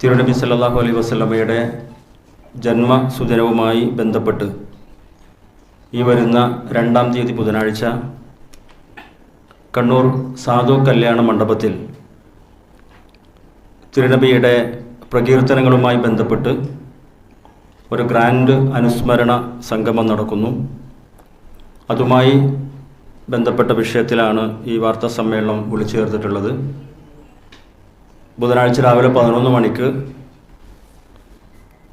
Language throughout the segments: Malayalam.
തിരുനബി സല്ലല്ലാഹു അലൈഹി വസല്ലമയുടെ ജന്മസുദിനവുമായി ബന്ധപ്പെട്ട് ഈ വരുന്ന രണ്ടാം തീയതി ബുധനാഴ്ച കണ്ണൂർ സാധു കല്യാണ മണ്ഡപത്തിൽ തിരുനബിയുടെ പ്രകീർത്തനങ്ങളുമായി ബന്ധപ്പെട്ട് ഒരു ഗ്രാൻഡ് അനുസ്മരണ സംഗമം നടക്കുന്നു. അതുമായി ബന്ധപ്പെട്ട വിഷയത്തിലാണ് ഈ വാർത്താ സമ്മേളനം വിളിച്ചു ചേർത്തിട്ടുള്ളത്. ബുധനാഴ്ച രാവിലെ പതിനൊന്ന് മണിക്ക്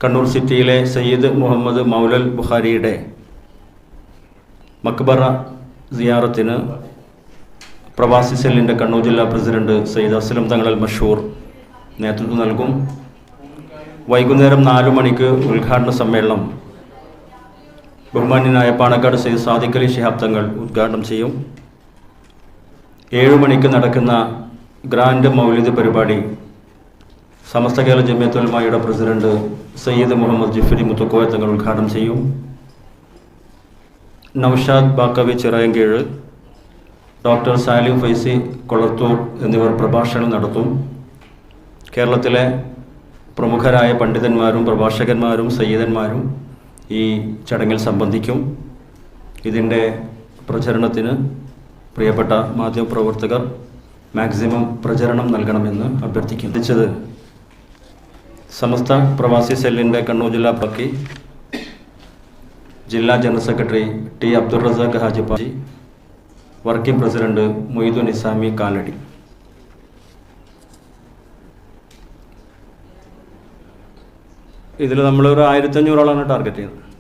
കണ്ണൂർ സിറ്റിയിലെ സയ്യിദ് മുഹമ്മദ് മൗലൽ ബുഖാരിയുടെ മക്ബറ സിയാറത്തിന് പ്രവാസി സെല്ലിന്റെ കണ്ണൂർ ജില്ലാ പ്രസിഡന്റ് സയ്യിദ് അസ്ലം തങ്ങളൽ മഷൂർ നേതൃത്വം നൽകും. വൈകുന്നേരം നാലു മണിക്ക് ഉദ്ഘാടന സമ്മേളനം ബഹുമാന്യനായ പാണക്കാട് സയ്യിദ് സാദിഖലി അലി ശിഹാബ് തങ്ങൾ ഉദ്ഘാടനം ചെയ്യും. ഏഴു മണിക്ക് നടക്കുന്ന ഗ്രാൻഡ് മൗലിദ് പരിപാടി. സമസ്ത കേരള ജമിയത്തുൽമായുടെ പ്രസിഡന്റ് സയ്യിദ് മുഹമ്മദ് ജിഫരി മുത്തുക്കോയ തങ്ങൾ ഉദ്ഘാടനം ചെയ്യും. നൌഷാദ് ബാക്കവി ചിറയങ്കീഴ് ഡോക്ടർ സാലിം ഫൈസി കൊളത്തൂർ എന്നിവർ പ്രഭാഷണം നടത്തും. കേരളത്തിലെ പ്രമുഖരായ പണ്ഡിതന്മാരും പ്രഭാഷകന്മാരും സയ്യിദന്മാരും ഈ ചടങ്ങിൽ സംബന്ധിക്കും. ഇതിന്റെ പ്രചരണത്തിന് പ്രിയപ്പെട്ട മാധ്യമപ്രവർത്തകർ മാക്സിമം പ്രചരണം നൽകണമെന്ന് അഭ്യർത്ഥിക്കും എത്തിച്ചത് സമസ്ത പ്രവാസി സെല്ലിന്റെ കണ്ണൂർ ജില്ലാ പ്രക്കി ജില്ലാ general secretary T Abdul Razak ഹാജിപ്പാജി working president Moythun Isami Kalady. ഇതിൽ നമ്മളൊരു ആയിരത്തഞ്ഞൂറോളാണ് ടാർഗറ്റ് ചെയ്യുന്നത്.